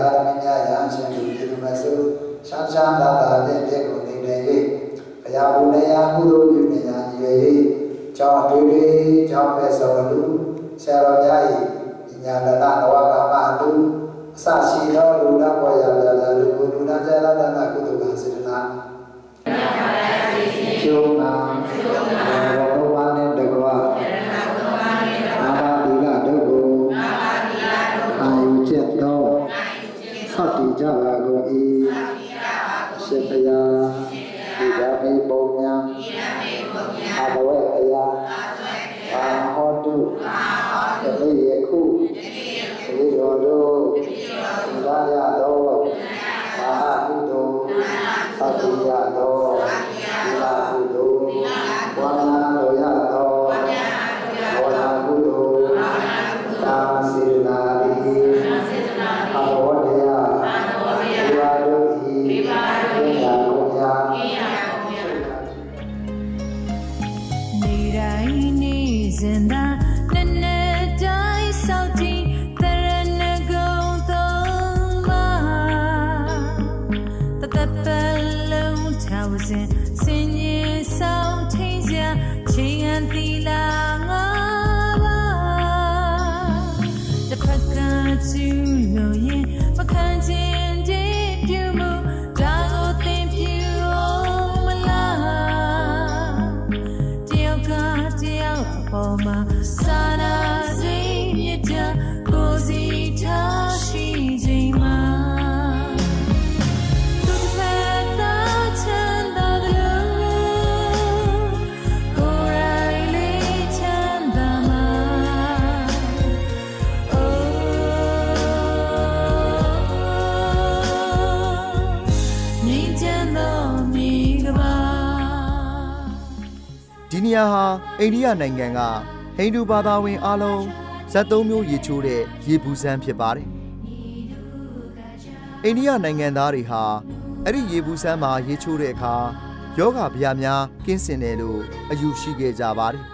အာရမညယံရှင်သူပြေသူမဆုရှမ်းရှမ်းသာသာတဲ့တဲ့ကိုနေနေ၍ဘုရားဘုရားကုသိုလ်ပြုနေရာရည်၍ကျောင်းတွေတွေကျောင်းပဲဆောလူဆရာတော်များ၏ညာတနာနဝကမအတုအစရှိသောလူနာပေါ်ရလာလာလူကိုလူနာဇာလတနာကုသိုလ်ကစေတနာကျုံနာဘောဝါနဲ့ ရသောဘာဟုတောသတိယသောဒီလာဟု ဒီနေရာဟာအိန္ဒိယနိုင်ငံကဟိန္ဒူဘာသာဝင်အားလုံးဇတ်သုံးမျိုးရေချိုးတဲ့ရေဘူးစမ်းဖြစ်ပါတယ်။အိန္ဒိယနိုင်ငံသားတွေဟာအဲ့ဒီရေဘူးစမ်းမှာရေချိုးတဲ့အခါယောဂဗျာများကင်းစင်တယ်လို့အယူရှိခဲ့ကြပါတယ်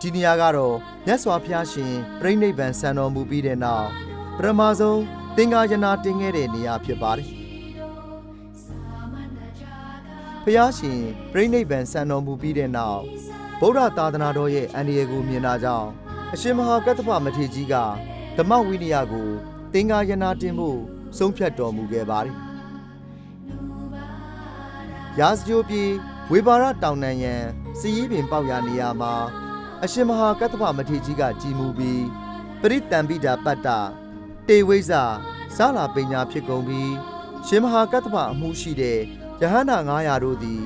ဒီနေရာကတော့မြတ်စွာဘုရားရှင်ပြိဋိဘံဆံတော်မူပြီးတဲ့နောက်ပထမဆုံးသင်္ကာယနာတင်ခဲ့တဲ့နေရာဖြစ်ပါတယ်။ဘုရားရှင်ပြိဋိဘံဆံတော်မူပြီးတဲ့နောက်ဗုဒ္ဓသာသနာတော်ရဲ့အန္တရာယ်ကိုမြင်တာကြောင့်အရှင်မဟာကတ္တပမထေရကြီးကဓမ္မဝိနည်းကို သင်္ကာယနာတင်ဖို့ဆုံးဖြတ်တော်မူခဲ့ပါတယ်။ရာဇဂျိုပြေဝေဘာရတောင်နံရန်စီရီပင်ပေါက်ရာနေရာမှာ အရှင်မဟာကတ္တပမထေရကြီးကကြည်မူပြီးပရိတံပိတာပတ္တတေဝိဇ္ဇဇာလာပညာဖြစ်ကုန်ပြီးရှင်မဟာကတ္တပအမှုရှိတဲ့ယဟန္တာ900တို့သည်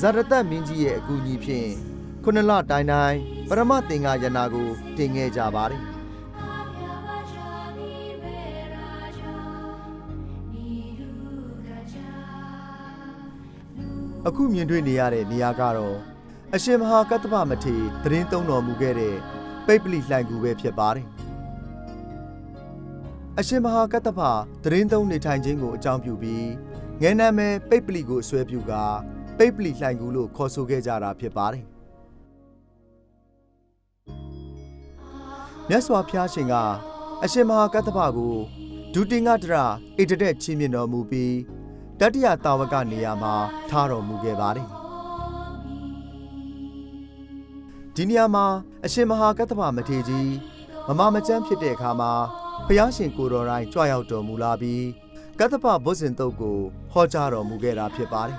ဇာရတတ်မင်းကြီးရဲ့အကူအညီဖြင့်ခုနှစ်လတိုင်းတိုင်းပရမသင်္ဃာယနာကိုတင်ခဲ့ကြပါတယ်အခုမြင်တွေ့နေရတဲ့နေရာကတော့ အရှင်မဟာကတ္တပမထေရသတင်းသုံးတော်မူခဲ့တဲ့ပိတ်ပလိလှိုင်ကူပဲဖြစ်ပါတယ်အရှင်မဟာကတ္တပသတင်းသုံးနေထိုင်ခြင်းကိုအကြောင်းပြုပြီးငယ်နာမယ်ပိတ်ပလိကိုအစွဲပြုကာပိတ်ပလီလှိုင်ကူလို့ခေါ်ဆိုခဲ့ကြတာဖြစ်ပါတယ်မြတ်စွာဘုရားရှင်ကအရှင်မဟာကတ္တဗကိုဒုတိယတရဣတတဲ့ချင်းမြင့်တော်မူပြီးတတိယတာဝကနေရာမှာထားတော်မူခဲ့ပါတယ် ဒီနေရာမှာအရှင်မဟာကတ္တဗမထေရကြီးမမမကျန်းဖြစ်တဲ့အခါမှာဘုရားရှင်ကိုယ်တော်တိုင်ကြွရောက်တော်မူလာပြီးကတ္တဗဘုဇင်တုတ်ကိုဟောကြားတော်မူခဲ့တာဖြစ်ပါတယ်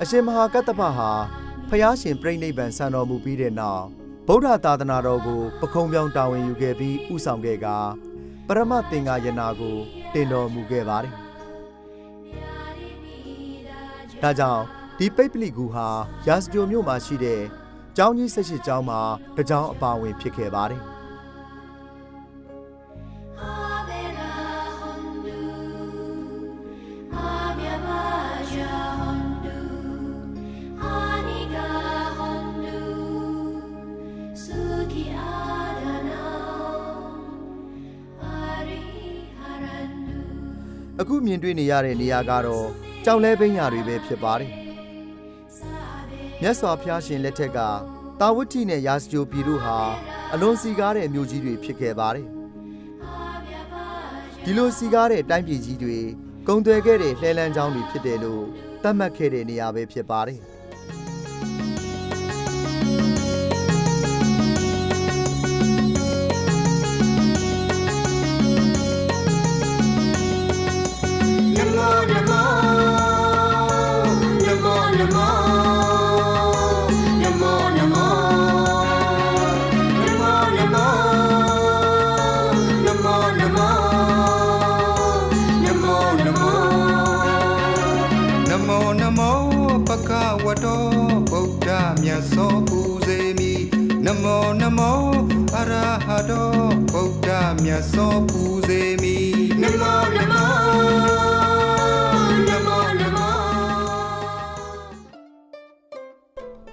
အရှင်မဟာကတ္တဗဟာဖျားရှင်ပြိဋိဘံဆံတော်မူပြီးတဲ့နောက်ဗုဒ္ဓသာသနာတော်ကိုပခုံးပြောင်းတာဝန်ယူခဲ့ပြီးဥဆောင်ခဲ့ကာပရမတ်သင်္ဃာယနာကိုတင်တော်မူခဲ့ပါတယ်။ဒါကြောင့် ဒီပိတ်ပလိကူဟာရာဇဂိုမြို့မှာရှိတဲ့ကျောင်းကြီး၁၈ကျောင်းမှာတစ်ကျောင်းအပါဝင်ဖြစ်ခဲ့ပါတယ်။ Avera hondu Abya baja hondu Aniga hondu Sukhi adana Ari harandu အခုမြင်တွေ့နေရတဲ့နေရာကတော့ကြောက်လဲပင်းညာတွေပဲဖြစ်ပါတယ်။ မြတ်စွာဘုရားရှင်လက်ထက်ကတာဝတိနဲ့ရာဇဂိုပြည်တို့ဟာအလွန်စီကားတဲ့မြို့ကြီးတွေဖြစ်ခဲ့ပါတယ်။ဒီလိုစီကားတဲ့တိုင်းပြည်ကြီးတွေကုံသွယ်ခဲ့တဲ့လှဲလန်းချောင်းတွေဖြစ်တယ်လို့သတ်မှတ်ခဲ့တဲ့နေရာပဲဖြစ်ပါတယ်။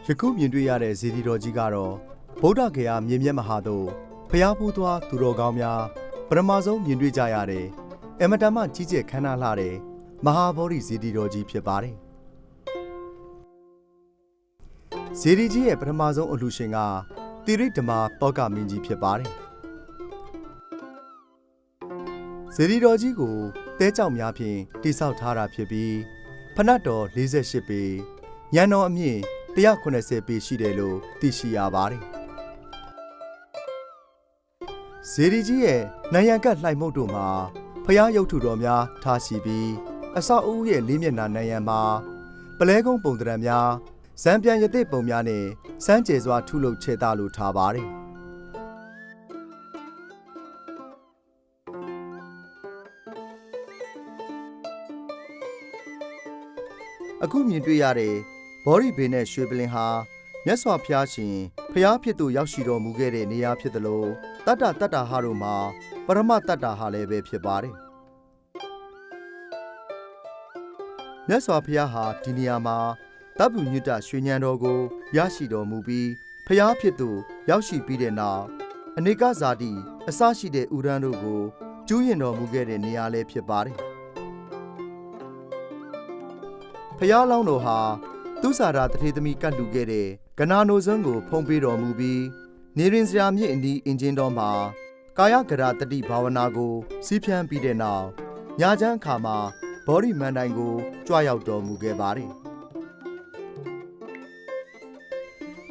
ယခုမြင်တွေ့ရတဲ့ဇေဒီတော်ကြီးကတော့ဗုဒ္ဓဂယာမြင်မြတ်မဟာတို့ဖျားဖူးသွားသူတော်ကောင်းများပရမဆုံးမြင်တွေ့ကြရတဲ့အမတန်မှကြီးကျယ်ခမ်းနားလှတဲ့မဟာဗောဓိဇေဒီတော်ကြီးဖြစ်ပါတယ်ဇေဒီကြီးရဲ့ပထမဆုံးအလှူရှင်ကတိရိဓမ္မာတောကမင်းကြီးဖြစ်ပါတယ်ဇေဒီတော်ကြီးကိုတဲကြောင်များဖြင့်တိဆောက်ထားတာဖြစ်ပြီးဖနတ်တော်48ပေညံတော်အမြင့် 180ပေရှိတယ်လို့သိရှိရပါတယ်။ဇေဒီကြီးရဲ့နိုင်ရန်ကတ်လှိုင်မုတ်တို့မှာဖျားရုပ်ထုတော်များထားရှိပြီးအဆောက်အဦရဲ့လေးမျက်နှာနိုင်ရန်မှာပလဲကုန်းပုံတရံများဇံပြန်ရတဲ့ပုံများနဲ့စမ်းကြယ်စွာထုလုပ်ချေတာလို့ထားပါတယ်။အခုမြင်တွေ့ရတဲ့ ဘောရီဘေနဲ့ရွှေပလင်ဟာမြတ်စွာဘုရားရှင်ဖျားဖြစ်သူရောက်ရှိတော်မူခဲ့တဲ့နေရာဖြစ်သလိုတတ္တတတ္တာဟာတို့မှာပရမတတ္တာဟာလည်းပဲဖြစ်ပါတယ်မြတ်စွာဘုရားဟာဒီနေရာမှာတပ်ပုညွတ်တရွှေညံတော်ကိုရရှိတော်မူပြီးဖျားဖြစ်သူရောက်ရှိပြီးတဲ့နောက်အနေကဇာတိအစရှိတဲ့ဥရန်တို့ကိုကျူးရင်တော်မူခဲ့တဲ့နေရာလည်းဖြစ်ပါတယ်ဖျားလောင်းတော်ဟာ သူစာရာတထေသမီကတ်လူခဲ့တဲ့ကနာနိုစွန်းကို ဖုံးပေးတော်မူပြီးနေရင်စရာမြင့်အနီးအင်ဂျင်တော်မှာကာယကရာတတိဘာဝနာကိုစီးဖြန်းပြီးတဲ့နောက်ညာချမ်းအခါမှာဘောဓိမန်တိုင်ကိုကြွရောက်တော်မူခဲ့ပါတယ်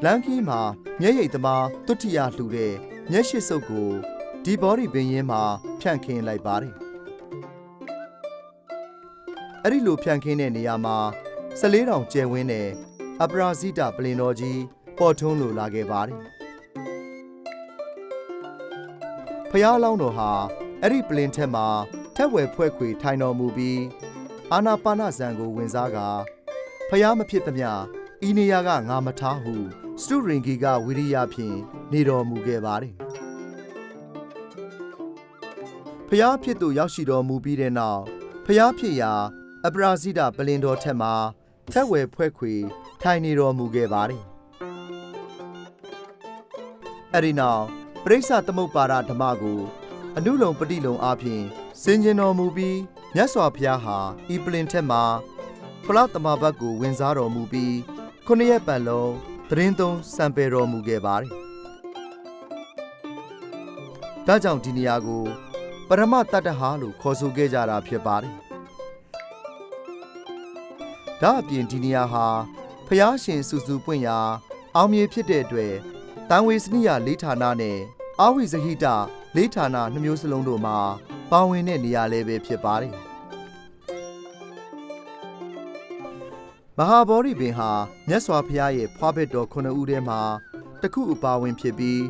လန်ကီမှာမျက်ရည်သမားတုတ္တိယလှူတဲ့မျက်ရှိစုပ်ကိုဒီဘောဓိပင်ရင်မှာဖြန့်ခင်းလိုက်ပါတယ်အဲ့ဒီလိုဖြန့်ခင်းတဲ့နေရာမှာ 14တောင်ကျယ်ဝင်းတဲ့အပရာဇိတပလင်တော်ကြီးပေါ်ထွန်းလိုလာခဲ့ပါတယ်။ဖျားလောင်းတော်ဟာအဲ့ဒီပလင်ထက်မှာထက်ဝယ်ဖွဲ့ခွေထိုင်တော်မူပြီးအာနာပါနဇံကိုဝင်စားကာဖျားမဖြစ်သမျှဤနေရာကငါမထားဟုစတုရင်ဂီကဝိရိယဖြင့်နေတော်မူခဲ့ပါတယ်။ဖျားဖြစ်သူရောက်ရှိတော်မူပြီးတဲ့နောက်ဖျားဖြစ်ရာအပရာဇိတပလင်တော်ထက်မှာ ထက်ဝယ်ဖွဲ့ခွေထိုင်နေတော်မူခဲ့ပါတယ်။အဲဒီနောက်ပရိစ္ဆသမုပ္ပါဒဓမ္မကို အနုလုံပฏิလုံအားဖြင့်ဆင်ကျင်တော်မူပြီးမြတ်စွာဘုရားဟာဤပလင်ထက်မှာဖလားတမဘတ်ကိုဝင်စားတော်မူပြီးခုနှစ်ရက်ပတ်လုံးသတင်းသုံးစံပယ်တော်မူခဲ့ပါတယ်။ဒါကြောင့်ဒီနေရာကိုပရမတတ္တဟာလို့ခေါ်ဆိုခဲ့ကြတာဖြစ်ပါတယ်။ ဒါအပြင်ဒီနေရာဟာဖျားရှင်စုစုပွင့်ရာအောင်မြေဖြစ်တဲ့အတွက်တန်ဝေစနိယလေးဌာနနဲ့အာဝိဇဟိတလေးဌာနနှမျိုးစလုံးတို့မှာပါဝင်တဲ့နေရာလေးပဲဖြစ်ပါတယ်။မဟာဗောဓိပင်ဟာမြတ်စွာဘုရားရဲ့ဖွားဘက်တော်ခုနှစ်ဦးထဲမှာတစ်ခုအပါဝင်ဖြစ်ပြီး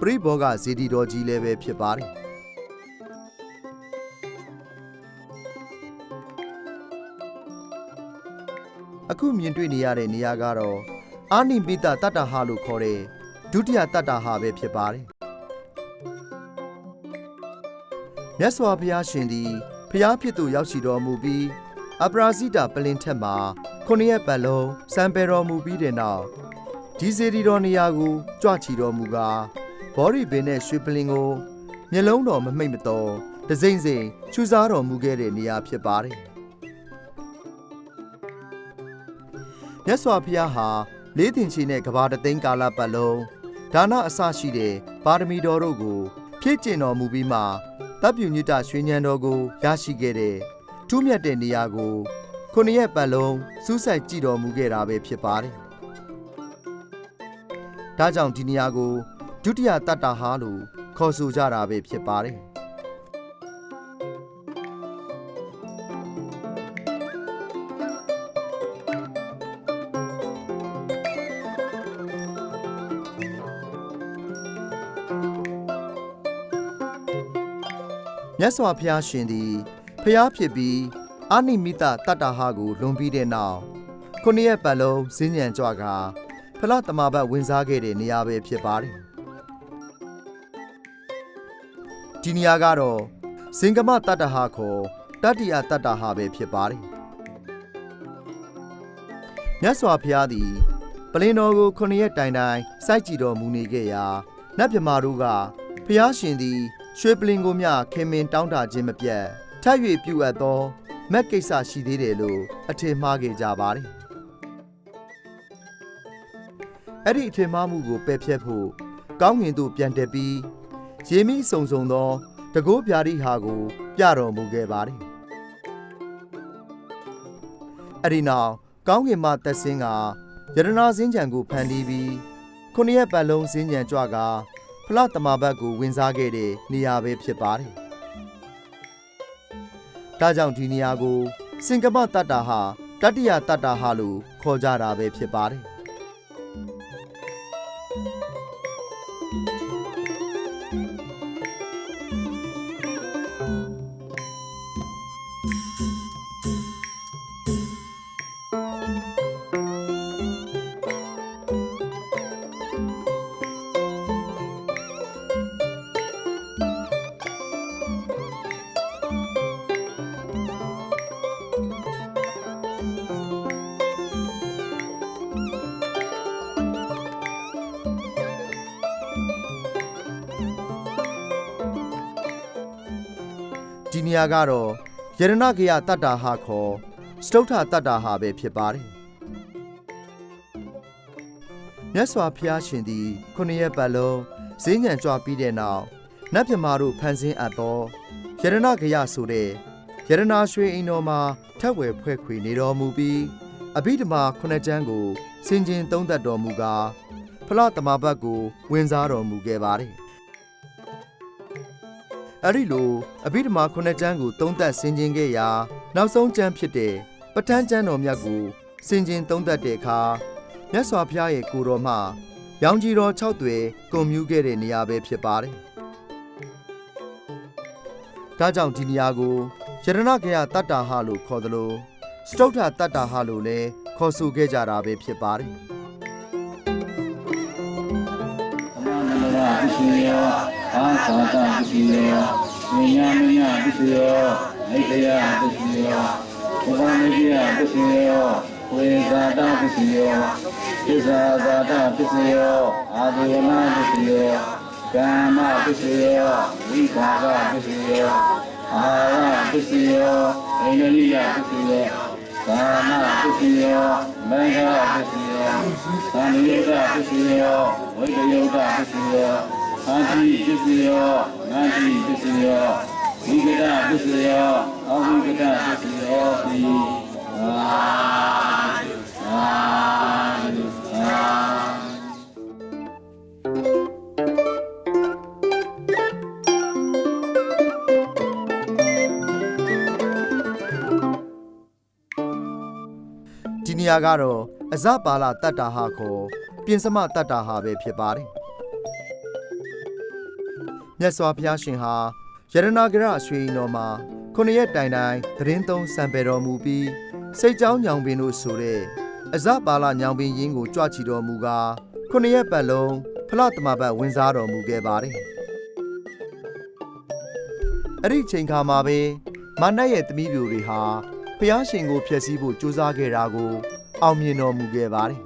ပရိဘောဂဇေဒီတော်ကြီးလည်းပဲဖြစ်ပါတယ်။ အခုမြင်တွေ့နေရတဲ့နေရာကတော့အာနိမိတတတ္တဟာလို့ခေါ်တဲ့ဒုတိယတတ္တဟာပဲဖြစ်ပါတယ်။မြတ်စွာဘုရားရှင်သည်ဖျားဖြစ်သူရောက်ရှိတော်မူပြီးအပရာဇိတာပလင်ထက်မှာခုနှစ်ရက်ပတ်လုံးစံပယ်တော်မူပြီးတဲ့နောက်ဒီစေတီတော်နေရာကိုကြွချီတော်မူကားဘောရီပင်နဲ့ရွှေပလင်ကိုမျက်လုံးတော်မမိတ်မတော်တစိမ့်စိမ့်ချူစားတော်မူခဲ့တဲ့နေရာဖြစ်ပါတယ်။ မြတ်စွာဘုရားဟာလေးတင်ချီနဲ့ကဘာတသိန်းကာလပတ်လုံးဒါနအစရှိတဲ့ပါရမီတော်တို့ကို ဖြည့်ကျင့်တော်မူပြီးမှတပ်ပြုညိတရွှေဉဏ်တော်ကိုရရှိခဲ့တဲ့ထူးမြတ်တဲ့နေရာကိုခုနှစ်ရက်ပတ်လုံးစူးစိုက်ကြည့်တော်မူခဲ့တာပဲဖြစ်ပါတယ်။ဒါကြောင့်ဒီနေရာကိုဒုတိယတတ္တဟာလို့ခေါ်ဆိုကြတာပဲဖြစ်ပါတယ်။ တ်စွာဘုရားရှင်သည်ဖျားဖြစ်ပြီးအာနိမိတတတ္တဟာကိုလွန်ပြီးတဲ့နောက်ခုနှစ်ရက်ပတ်လုံးဈဉ္ဉံကြွကဖလားတမဘတ်ဝင်စားခဲ့တဲ့နေရာပဲဖြစ်ပါတယ်ဒီနေရာကတော့စင်္ကမတတ္တဟာခေါ်တတ္တိယတတ္တဟာပဲဖြစ်ပါတယ်မြတ်စွာဘုရားသည်ပလင်တော်ကိုခုနှစ်ရက်တိုင်တိုင်စိုက်ကြည့်တော်မူနေခဲ့ရာနတ်မြမာတို့ကဖျားရှင်သည် ရွှေပလင်ကိုမြခင်မင်တောင်းတခြင်းမပြတ်ထပ်၍ပြုအပ်သောမက်ကိစ္စရှိသေးတယ်လို့အထင်မှားခဲ့ကြပါတယ်။အဲ့ဒီအထင်မှားမှုကိုပယ်ဖျက်ဖို့ကောင်းငင်သို့ပြန်တက်ပြီးရေမိစုံစုံသောတကိုးပြာရိဟာကို ပြတော်မူခဲ့ပါတယ်။အဲ့ဒီနောက်ကောင်းငင်မှသက်ဆင်းကယရနာစင်းကြံကိုဖန်တီးပြီးခုနှစ်ရက်ပတ်လုံးစင်းကြံကြွကားဖ လားတမဘတ်ကိုဝင်စားခဲ့တဲ့နေရာပဲဖြစ်ပါတယ်။ဒါကြောင့်ဒီနေရာကိုစင်ကမတတ္တာဟာတတ္တိယတတ္တာဟာလို့ခေါ်ကြတာပဲဖြစ်ပါတယ်။ ဒီနေရာကတော့ယရဏဂယတတ္တာဟာခေါ်စတုထတတ္တာဟာပဲဖြစ်ပါတယ်။မြတ်စွာဘုရားရှင်သည်ခုနှစ်ရက်ပတ်လုံးဈဉ္ဉံကြွပြီးတဲ့နောက်နတ်မြမာတို့ဖန်ဆင်းအပ်သောယရဏဂယဆိုတဲ့ယရဏရွှေအိမ်တော်မှာထက်ဝယ်ဖွဲ့ခွေနေတော်မူပြီးအဘိဓမ္မာခုနှစ်ကျမ်းကိုစင်ကျင်သုံးသပ်တော်မူကားဖလားတမဘတ်ကိုဝင်စားတော်မူခဲ့ပါတယ်။ အဲ့ဒီလိုအဘိဓမ္မာခုနှစ်ကျမ်းကိုသုံးသပ်ဆင်ခြင်ခဲ့ရာ နောက်ဆုံးကျမ်းဖြစ်တဲ့ပဋ္ဌာန်းကျမ်းတော်မြတ်ကိုဆင်ခြင်သုံးသပ်တဲ့အခါမြတ်စွာဘုရားရဲ့ကိုယ်တော်မှရောင်ကြီးတော်၆တွေကွန်မြူးခဲ့တဲ့နေရာပဲဖြစ်ပါတယ်။ဒါကြောင့်ဒီနေရာကိုယရဏဂယတတ္တာဟလို့ခေါ်သလိုစတုထတတ္တာဟလို့လည်းခေါ်ဆိုခဲ့ကြတာပဲဖြစ်ပါတယ်။သမဏမရပစ္စယော အာသာတပစ္စယောဉာဏမညပစ္စယောမိတ္တယပစ္စယောဘုရားမေယပစ္စယောဝေဇာတပစ္စယောသစ္စာဇာတပစ္စယောအာဒေဝနာပစ္စယောကာမပစ္စယောဝိခာကပစ္စယောအာရပစ္စယောအိန္ဒိယပစ္စယောကာမပစ္စယောမေဃပစ္စယောသံယုတ်ပစ္စယောဝိတယုတ်ပစ္စယော အာတိပစ္စယောနာတိပစ္စယောဝိကတပစ္စယောအဝိကတပစ္စယောတိအာအာအာဒီနေရာကတော့အဇပါလတတ္တာဟာခေါ်ပြင်စမတတ္တာဟာပဲဖြစ်ပါတယ် မြတ်စွာဘုရားရှင်ဟာယရနာဂရရွှေရင်တော်မှာခုနှစ်ရက်တိုင်တိုင်သတင်းသုံးစံပယ်တော်မူပြီးစိတ်ကြောင်းညောင်ပင်တို့ဆိုတဲ့အဇပါလညောင်ပင်ရင်းကိုကြွချီတော်မူကားခုနှစ်ရက်ပတ်လုံးဖလတမဘတ်ဝင်စားတော်မူခဲ့ပါတယ်အဲ့ဒီအချိန်ခါမှာပဲမာနတ်ရဲ့သမီးပြိုတွေဟာဖျားရှင်ကိုဖျက်ဆီးဖို့ကြိုးစားခဲ့တာကို အောင်မြင်တော်မူခဲ့ပါတယ်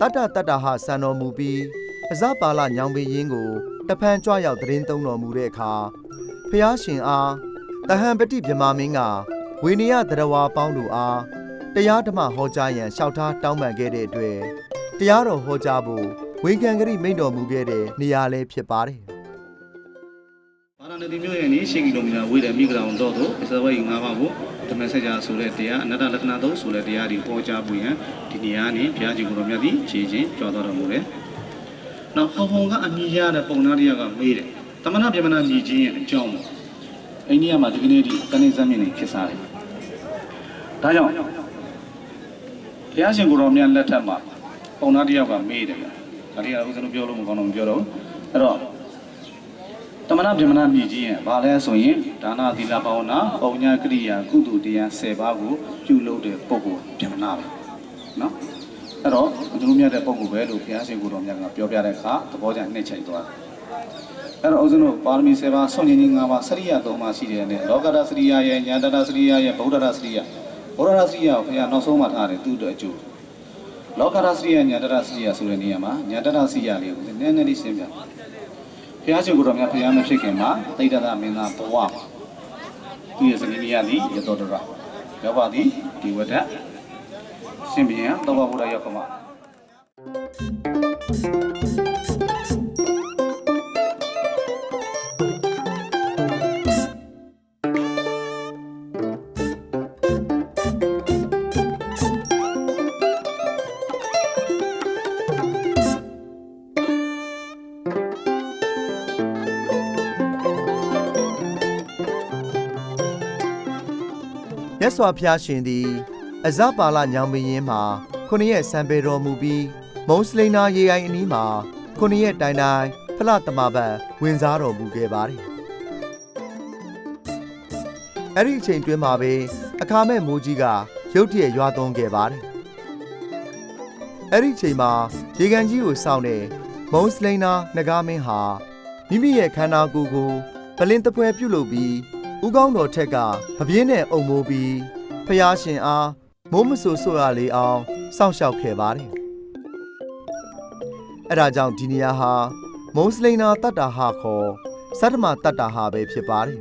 တတ္တတတ္တဟာစံတော်မူပြီး အဇပါလညောင်ပင်ရင်းကိုတဖန်ကြွရောက်သတင်းသုံးတော်မူတဲ့အခါဖျားရှင်အားတဟံပတိမြမမင်းကဝေနီယတရဝါပေါင်းတို့အားတရားဓမ္မဟောကြားရန်လျှောက်ထားတောင်းပန်ခဲ့တဲ့အတွက်တရားတော်ဟောကြားဖို့ဝေခံဂရိမိန့်တော်မူခဲ့တဲ့နေရာလည်းဖြစ်ပါတယ်ပါရဏတိမြို့ရဲ့နေ8ကီလိုမီတာဝေးတဲ့မိဂရာဝန်တော့သို့ပစ္စဝေး၅ပါးကိုဓမ္မစကြာဆိုတဲ့တရားအနတ္တလက္ခဏာသုံးဆိုတဲ့တရားဒီဟောကြားပူရန်ဒီနေရာနေဘုရားကြီးကိုယ်တော်မြတ်သည်ခြေချင်းကြွားတော်တော်မူတယ်။ နော်ဟောင်ကောင်ကအမြင်ရတဲ့ပုံနာတရားကမေးတယ်တမနာပြမနာမြည်ခြင်းရဲ့အကြောင်းပေါ့အိန္ဒိယမှာဒီကနေ့ဒီတနေ့စမ်းမြင့်နေဖြစ်စားတယ်ဒါကြောင့်ဘုရားရှင်ကိုတော်မြတ်လက်ထက်မှာပုံနာတရားကမေးတယ်ဒါတရားဦးဇနုပြောလို့မကောင်းတော့မပြောတော့အဲ့တော့တမနာပြမနာမြည်ခြင်းရဲ့ဘာလဲဆိုရင်ဒါနသီလဘာဝနာပုံညာကရိယာကုသိုလ်တရား10ပါးကိုပြုလုပ်တဲ့ပုဂ္ဂိုလ်ပြမနာပဲနော် အဲ့တော့အကျိုးမြတ်တဲ့ပုဂ္ဂိုလ်ပဲလို့ဘုရားရှင်ကိုယ်တော်မြတ်ကပြောပြတဲ့အခါသဘောကျနှိမ့်ချိုက်သွားတယ်အဲ့တော့ဦးဇင်းတို့ပါရမီ10ပါးဆုံးခြင်းကြီး5ပါးစရိယ3ပါးရှိတယ်နဲ့လောကရစရိယရဲ့ညာတရစရိယရဲ့ဗုဒ္ဓရစရိယဗုဒ္ဓရစရိယကိုဘုရားနောက်ဆုံးမှထားတယ်သူ့အတွက်အကျိုးလောကရစရိယညာတရစရိယဆိုတဲ့နေရာမှာညာတရစရိယလေးကိုနည်းနည်းလေးရှင်းပြဘုရားရှင်ကိုယ်တော်မြတ်ဘုရားမဖြစ်ခင်မှာတိဋ္ဌသမင်းသားဘဝမှာသူရဲ့စနေမယားသည်ရတောတရယောဘသည်ဒီဝဒ္ဒ ရှင်ဘုရင်တောဘဘုရားယောက်ကမမြတ်စွာဘုရားရှင်သည် အဇပါလညောင်ပင်ရင်းမှာခုနှစ်ရက်စံပေတော်မူပြီးမုံစလိန်နာရေအိုင်အနီးမှာခုနှစ်ရက်တိုင်တိုင်ဖလတမဘတ်ဝင်စားတော်မူခဲ့ပါတယ်။အဲ့ဒီအချိန်တွင်းမှာပဲအခါမဲ့မိုးကြီးကရုတ်တရက်ရွာသွန်းခဲ့ပါတယ်။အဲ့ဒီအချိန်မှာရေကန်ကြီးကိုစောင့်တဲ့မုံစလိန်နာနဂါမင်းဟာမိမိရဲ့ခန္ဓာကိုယ်ကိုပလင်းတပွဲပြုတ်လုပ်ပြီးဦးကောင်းတော်ထက်ကပပြင်းနဲ့အုံမိုးပြီးဖျားရှင်အား မိုးမဆူဆွရလေးအောင်စောင့်ရှောက်ခဲ့ပါတယ်။အဲဒါကြောင့်ဒီနေရာဟာမုံစလိန်နာတတ္တာဟာခေါ်စတ္တမတတ္တာဟာပဲဖြစ်ပါတယ်။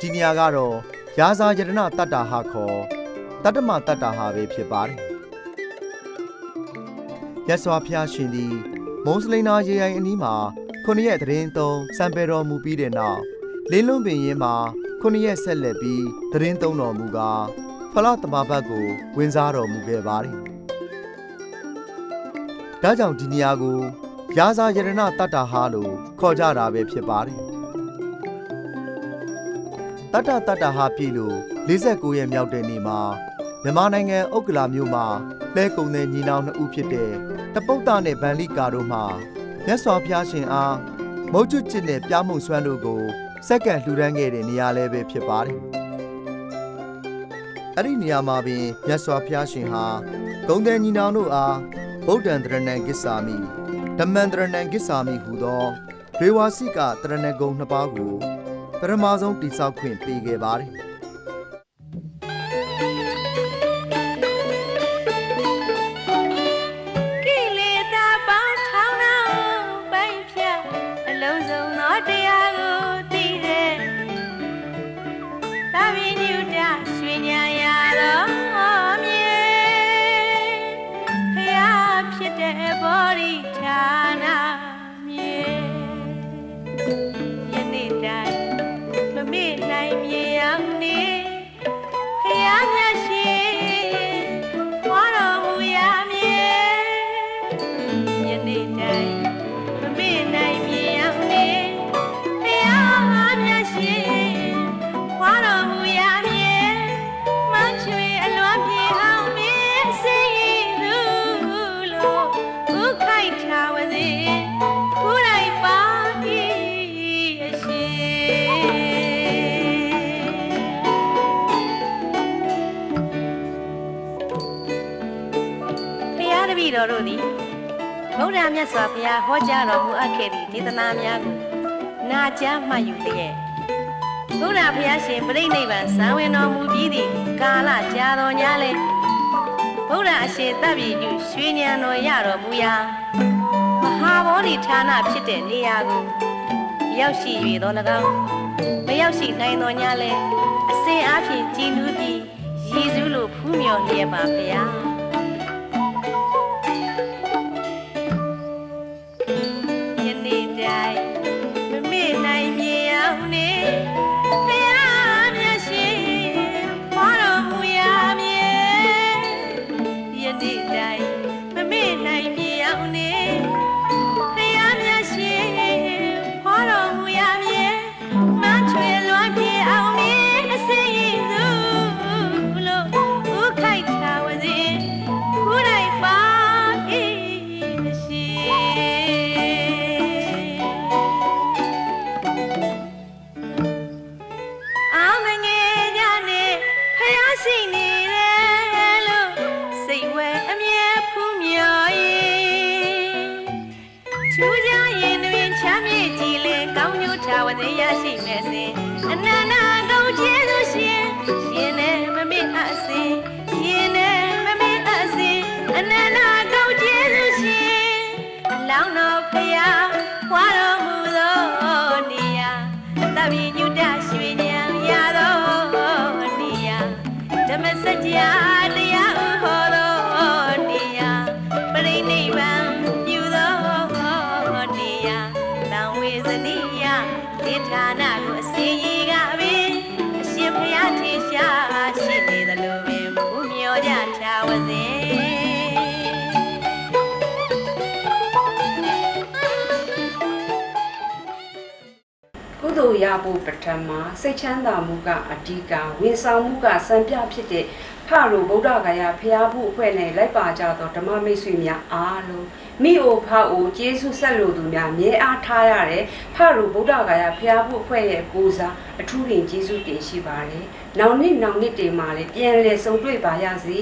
ဒီနေရာကတော့ရာဇာယတနာတတ္တာဟာခေါ် တတ္တမတတ္တာဟာပဲဖြစ်ပါတယ်။ရသော်ဖျားရှင်သည်မုံစလိန်နာရေအိုင်အနီးမှာခုနှစ်ရက်သတင်းသုံးစံပယ်တော်မူပြီးတဲ့နောက်လင်းလွန်းပင်ရင်မှာခုနှစ်ရက်ဆက်လက်ပြီးသတင်းသုံးတော်မူကားဖလားတမဘတ်ကိုဝင်စားတော်မူခဲ့ပါတယ်။ဒါကြောင့်ဒီနေရာကိုရာဇာယတနာတတ္တာဟာလို့ခေါ်ကြတာပဲဖြစ်ပါတယ်။တတ္တတတ္တဟာပြည်လို့49ရက်မြောက်တဲ့နေ့မှာ မြန်မာနိုင်ငံဥက္ကလာမြို့မှာလဲကုံတဲ့ညီနောင်နှစ်ဦးဖြစ်တဲ့တပုတ်တနဲ့ဗန်လိကာတို့မှမြတ်စွာဘုရားရှင်အားမုတ်ကျွတ်ကျစ်နဲ့ပြားမုံဆွမ်းတို့ကိုစက္ကန့်လှူဒန်းခဲ့တဲ့နေရာလည်းပဲဖြစ်ပါတယ်။အဲ့ဒီနေရာမှာပင်မြတ်စွာဘုရားရှင်ဟာဂုံတဲ့ညီနောင်တို့အားဗုဒ္ဓံတရဏံဂစ္ဆာမိဓမ္မံတရဏံဂစ္ဆာမိဟူသောဒေဝါစီကတရဏဂုံနှစ်ပါးကိုပထမဆုံးတိဆောက်ခွင့်ပေးခဲ့ပါတယ် မြတ်စွာဘုရားဟောကြားတော်မူအပ်ခဲ့သည့်ဒေသနာများကိုနာကြားမှတ်ယူလျက်ဗုဒ္ဓဘုရားရှင်ပြိဋိနိဗ္ဗာန်ဇံဝင်တော်မူပြီးသည့်ကာလကြာတော်ညာလဲဗုဒ္ဓအရှင်တပ်ပြည်ယူရွှေဉဏ်တော်ရတော်မူရာမဟာဗောဓိဌာနဖြစ်တဲ့နေရာကိုရောက်ရှိ၍တော်၎င်းမရောက်ရှိနိုင်တော်ညာလဲအစဉ်အားဖြင့်ကြည်နူးပြီးရည်စူးလိုဖူးမြော်လျက်ပါဗျာ ရဖို့ပထမစိတ်ချမ်းသာမှုကအဓိကဝန်ဆောင်မှုကစံပြဖြစ်တဲ့ဖရိုဗုဒ္ဓဂယာဖျားဖို့အဖွဲ့နဲ့လိုက်ပါကြသောဓမ္မမိတ်ဆွေများအားလုံးမိအိုဖအိုကျေးဇူးဆက်လို့သူများမြဲအားထားရတဲ့ဖရိုဗုဒ္ဓဂယာဖျားဖို့အဖွဲ့ရဲ့ကိုးစားအထူးရင်ကျေးဇူးတင်ရှိပါတယ်။နောက်နှစ်နောက်နှစ်တင်မှာလည်းပြန်လည်ဆုံတွေ့ပါရစေ